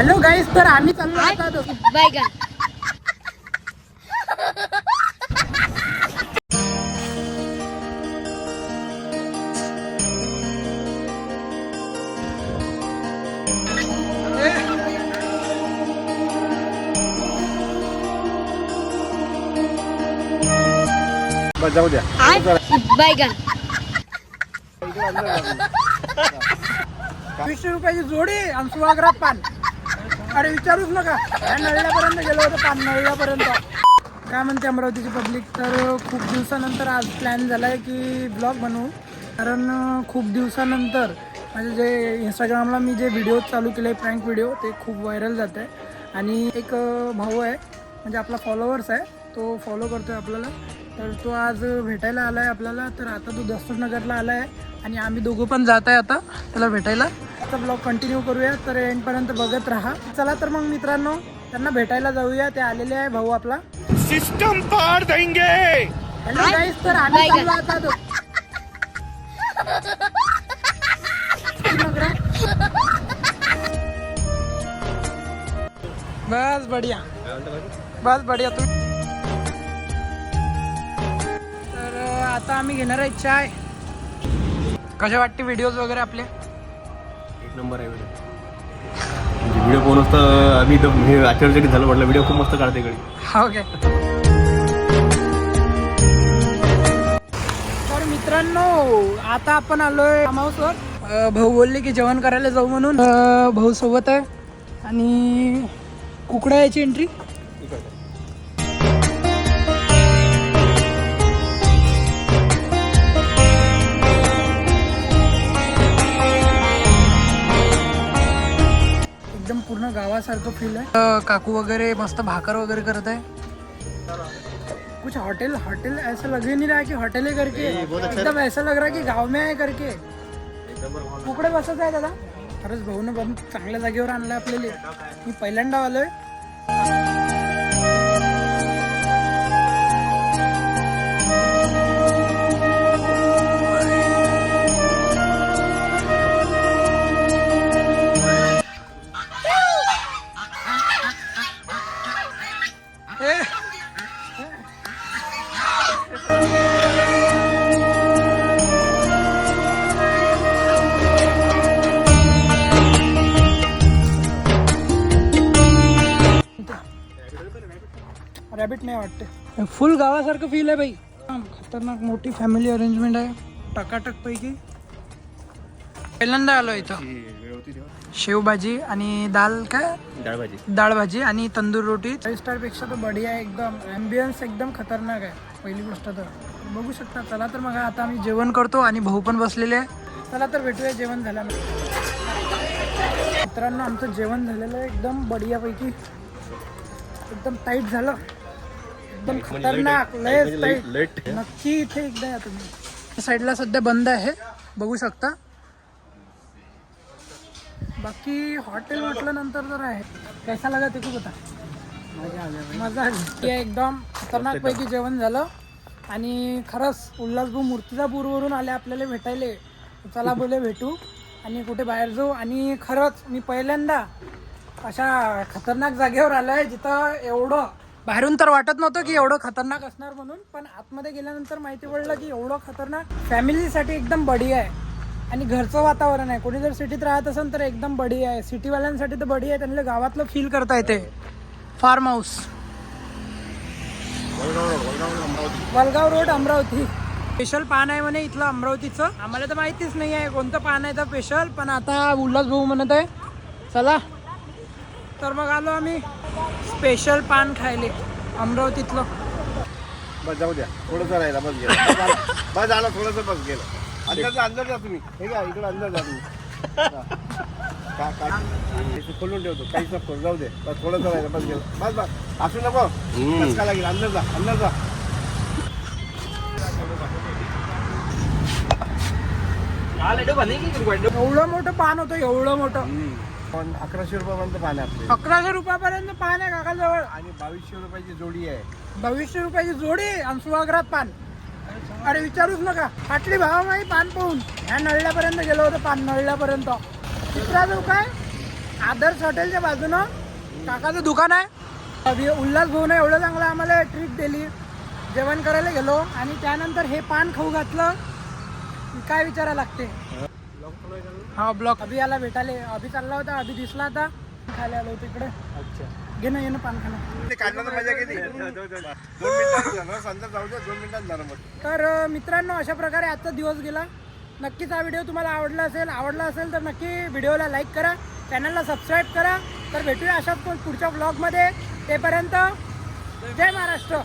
Hello गाईस तर आम्ही चाललो आता बैगन बस जाऊ द्या. बैगन वीसशे रुपयाची जोडी आणि सुहागरात पान. अरे विचारूच नका. नळल्यापर्यंत गेलो होतो पान नळल्यापर्यंत काय म्हणते अमरावतीची पब्लिक? तर खूप दिवसानंतर आज प्लॅन झाला आहे की ब्लॉग बनवू. कारण खूप दिवसानंतर म्हणजे जे इंस्टाग्रामला मी जे व्हिडिओ चालू केले प्रँक व्हिडिओ ते खूप व्हायरल जात आहे आणि एक भाऊ आहे म्हणजे आपला फॉलोअर्स आहे तो फॉलो करतो आहे आपल्याला. तर तो आज भेटायला आला आहे आपल्याला. तर आता तो दस्तूरनगरला आला आहे आणि आम्ही दोघं पण जात आहे आता त्याला भेटायला. आता ब्लॉग कंटिन्यू करूया तर एंडपर्यंत बघत राहा. चला तर मग मित्रांनो त्यांना भेटायला जाऊया. ते आलेले आहे भाऊ आपला. सिस्टम पार देंगे! हॅलो गाईस तर आम्ही चाललो आता दो- बस बढिया. बस बढिया तू. आता आम्ही घेणार आहे चाय. कशा वाटते व्हिडिओज वगैरे आपले? एक नंबर आहे व्हिडिओ म्हणजे व्हिडिओ कोण असतं आम्ही इथं हे आश्चर्यचकित झालं म्हटलं व्हिडिओ खूप मस्त काढते इकडे ओके तर मित्रांनो आता आपण आलोय अं, भाऊ बोलले की जेवण करायला जाऊ म्हणून. भाऊ सोबत आहे. आणि कुकडा याची एंट्री एकदम पूर्ण गावासारखं फील आहे. काकू वगैरे मस्त भाकर वगैरे करत आहे. कुछ होटल होटल ऐसा लग ही नहीं रहा कि होटल है करके एकदम ऐसा लग रहा कि गाव में आहे करके। कुकडे बसत आहे दादा. खरंच भाऊनं पण चांगल्या जागेवर आणलं आपल्याला. मी पहिल्यांदा आलोय. रॅबिट नाही वाटते. फुल गावासारखं फील आहे बाई. खतरनाक मोठी फॅमिली अरेंजमेंट आहे. टकाटक पैकी. पहिल्यांदा आलो इथं. शेवभाजी आणि दाल काय? डाळ भाजी डाळ भाजी आणि तंदूर रोटी. फाईव्ह स्टारपेक्षा तर बढिया आहे एकदम. ॲम्बियन्स एकदम खतरनाक आहे. पहिली गोष्ट तर. बघू शकता चला तर मग आता आम्ही जेवण करतो आणि भाऊ पण बसलेले आहे. चला तर भेटूया जेवण झाल्यानंतर. मित्रांनो आमचं जेवण झालेलं आहे एकदम बढियापैकी. एकदम टाईट झालं. एकदम खतरनाक लयच टाईट लेट नक्की इथे एकदा या तुम्ही. साईडला सध्या बंद आहे. बघू शकता. बाकी हॉटेल म्हटलं नंतर तर आहे. कैसा लगा ते खूप होता मजा आली. एकदम खतरनाक पैकी जेवण झालं. आणि खरंच उल्हासभाऊ मूर्तिजापूरवरून आले आपल्याला भेटायले. चला बोले भेटू. आणि कुठे बाहेर जाऊ. आणि खरंच मी पहिल्यांदा अशा खतरनाक जागेवर आलोय जिथं एवढं बाहेरून तर वाटत नव्हतं की एवढं खतरनाक असणार म्हणून पण आतमध्ये गेल्यानंतर माहिती पडलं की एवढं खतरनाक फॅमिलीसाठी एकदम बढिया आहे. आणि घरचं वातावरण आहे. कोणी जर सिटीत राहत असेल तर एकदम बढिया आहे. सिटीवाल्यांसाठी तर बढिया आहे. त्यांना गावातलं फील करता येते. Farm house Walgaon road Amravati. Special पान आहे म्हणे इथलं अमरावतीचं. आम्हाला तर माहितीच नाही आहे कोणतं पान आहे तर स्पेशल पण आता उल्हास भाऊ म्हणत आहे चला. तर मग आलो आम्ही. स्पेशल पान खायले. अमरावतीतलं. बस जाऊ द्या. थोडंसं राहिला बस गेलं. बस आलं. थोडंसं बस गेलं. अंदर जा अंदर जा तुम्ही. हे घ्या इकडं अंदर जा तुम्ही. का- का- खोलून ठेवतो. काहीच नको जाऊ दे. बस थोडंसं राहिलं बस गेलं. बस बस. असू नको. का लागेल? अंदर जा अंदर जा. एवढं मोठं पान होतं एवढं मोठं. पण अकराशे रुपयापर्यंत पाणी आपले. अकराशे रुपयापर्यंत पान आहे काकाजवळ. आणि बावीसशे रुपयाची जोडी आहे. बावीसशे रुपयाची जोडी आणि सुहागरात पान. अरे विचारूच नका. फाटली भावा माही पान पाहून. ह्या नळल्यापर्यंत गेलो होतो पान नळल्यापर्यंत. तिसरा जो काय आदर्श हॉटेलच्या बाजूनं. काकाचं दुकान आहे. अभि उल्हास भाऊनं एवढं चांगलं आम्हाला ट्रीट दिली. जेवण करायला गेलो आणि त्यानंतर हे पान खाऊ घातलं. काय विचारायला लागते? हा ब्लॉक अभि याला भेटाले. अभि चालला होता अभि दिसला आता. खायला आलो होतो इकडे अच्छा. घे ना ये ना पान खाणं ते काढलं तर मजा केली दोन मिनिटात झालं. संध्या जाऊ द्या दोन मिनिटात झालं मग. तर अ, मित्रांनो अशा प्रकारे आजचा दिवस गेला. नक्कीच हा व्हिडिओ तुम्हाला आवडला असेल आवडला असेल तर नक्की व्हिडिओला लाईक करा. चॅनलला सबस्क्राईब करा. तर भेटूया अशाच पुढच्या ब्लॉगमध्ये तेपर्यंत जय महाराष्ट्र.